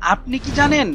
আপনি কি জানেন?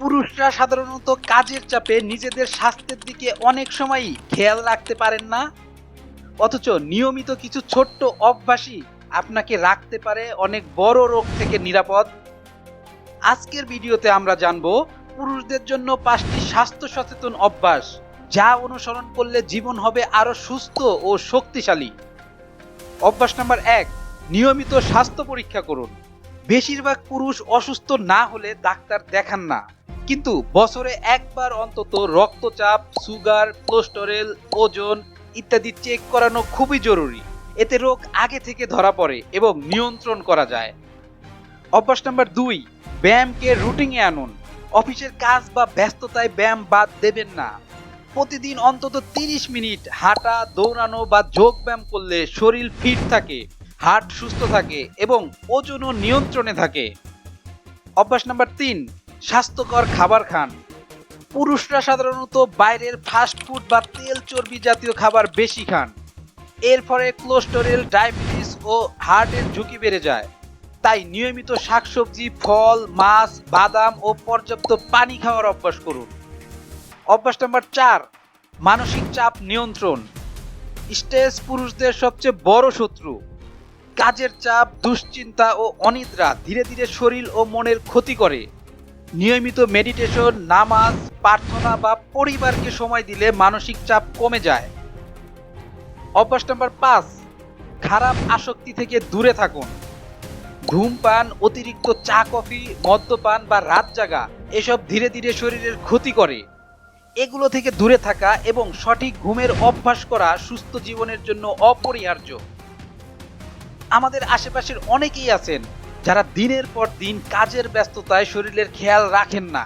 পুরুষরা সাধারণত কাজের চাপে নিজেদের স্বাস্থ্যের দিকে অনেক সময়ই খেয়াল রাখতে পারেন না। অথচ নিয়মিত কিছু ছোট্ট অভ্যাসই আপনাকে রাখতে পারে অনেক বড় রোগ থেকে নিরাপদ। আজকের ভিডিওতে আমরা জানব পুরুষদের জন্য পাঁচটি স্বাস্থ্য সচেতন অভ্যাস, যা অনুসরণ করলে জীবন হবে আরও সুস্থ ও শক্তিশালী। অভ্যাস নাম্বার এক, নিয়মিত স্বাস্থ্য পরীক্ষা করুন। বেশিরভাগ পুরুষ অসুস্থ না হলে ডাক্তার দেখান না। কিন্তু বছরে একবার অন্তত রক্তচাপ, সুগার, কোলেস্টেরল, ওজন ইত্যাদি চেক করানো খুবই জরুরি। এতে রোগ আগে থেকে ধরা পড়ে এবং নিয়ন্ত্রণ করা যায়। অভ্যাস নাম্বার দুই, ব্যায়ামকে রুটিনে আনুন। অফিসের কাজ বা ব্যস্ততায় ব্যায়াম বাদ দেবেন না। প্রতিদিন অন্তত তিরিশ মিনিট হাঁটা, দৌড়ানো বা যোগ ব্যায়াম করলে শরীর ফিট থাকে। হার্ট সুস্থ থাকে এবং ওজনও নিয়ন্ত্রণে থাকে। অভ্যাস নাম্বার তিন, স্বাস্থ্যকর খাবার খান। পুরুষরা সাধারণত বাইরের ফাস্ট ফুড বা তেল চর্বি জাতীয় খাবার বেশি খান। এর ফলে কোলেস্টেরল ডায়াবেটিস ও হার্টের ঝুঁকি বেড়ে যায়। তাই নিয়মিত শাকসবজি, ফল, মাছ, বাদাম ও পর্যাপ্ত পানি খাওয়ার অভ্যাস করুন। অভ্যাস নাম্বার চার, মানসিক চাপ নিয়ন্ত্রণ। স্ট্রেস পুরুষদের সবচেয়ে বড় শত্রু। কাজের চাপ, দুশ্চিন্তা ও অনিদ্রা ধীরে ধীরে শরীর ও মনের ক্ষতি করে। নিয়মিত মেডিটেশন নামাজ, প্রার্থনা বা পরিবারকে সময় দিলে মানসিক চাপ কমে যায়। অভ্যাস নাম্বার পাঁচ, খারাপ আসক্তি থেকে দূরে থাকুন। ধূমপান অতিরিক্ত চা, কফি মদ্যপান বা রাত জাগা, এসব ধীরে ধীরে শরীরের ক্ষতি করে। এগুলো থেকে দূরে থাকা এবং সঠিক ঘুমের অভ্যাস করা সুস্থ জীবনের জন্য অপরিহার্য। আমাদের আশেপাশের অনেকেই আছেন যারা দিনের পর দিন কাজের ব্যস্ততায় শরীরের খেয়াল রাখেন না।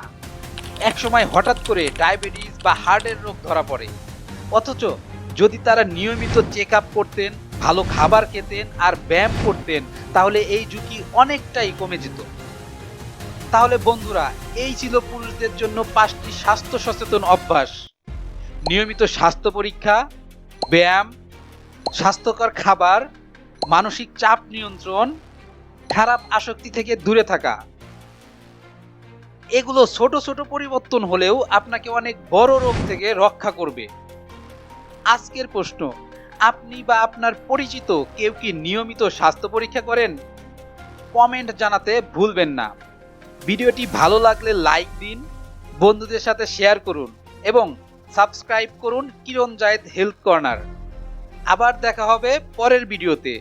একসময় হঠাৎ করে ডায়াবেটিস বা হার্টের রোগ ধরা পড়ে। অথচ যদি তারা নিয়মিত চেক আপ করতেন, ভালো খাবার খেতেন আর ব্যায়াম করতেন, তাহলে এই ঝুঁকি অনেকটাই কমে যেত। তাহলে বন্ধুরা, এই ছিল পুরুষদের জন্য পাঁচটি স্বাস্থ্য সচেতন অভ্যাস। নিয়মিত স্বাস্থ্য পরীক্ষা, ব্যায়াম, স্বাস্থ্যকর খাবার মানসিক চাপ নিয়ন্ত্রণ, খারাপ আসক্তি থেকে দূরে থাকা। এগুলো ছোট ছোট পরিবর্তন হলেও আপনাকে অনেক বড় রোগ থেকে রক্ষা করবে। আজকের প্রশ্ন, আপনি বা আপনার পরিচিত কেউ কি নিয়মিত স্বাস্থ্য পরীক্ষা করেন? কমেন্ট জানাতে ভুলবেন না। ভিডিওটি ভালো লাগলে লাইক দিন, বন্ধুদের সাথে শেয়ার করুন এবং সাবস্ক্রাইব করুন কিরণ জায়েদ হেলথ কর্নার। আবার দেখা হবে পরের ভিডিওতে।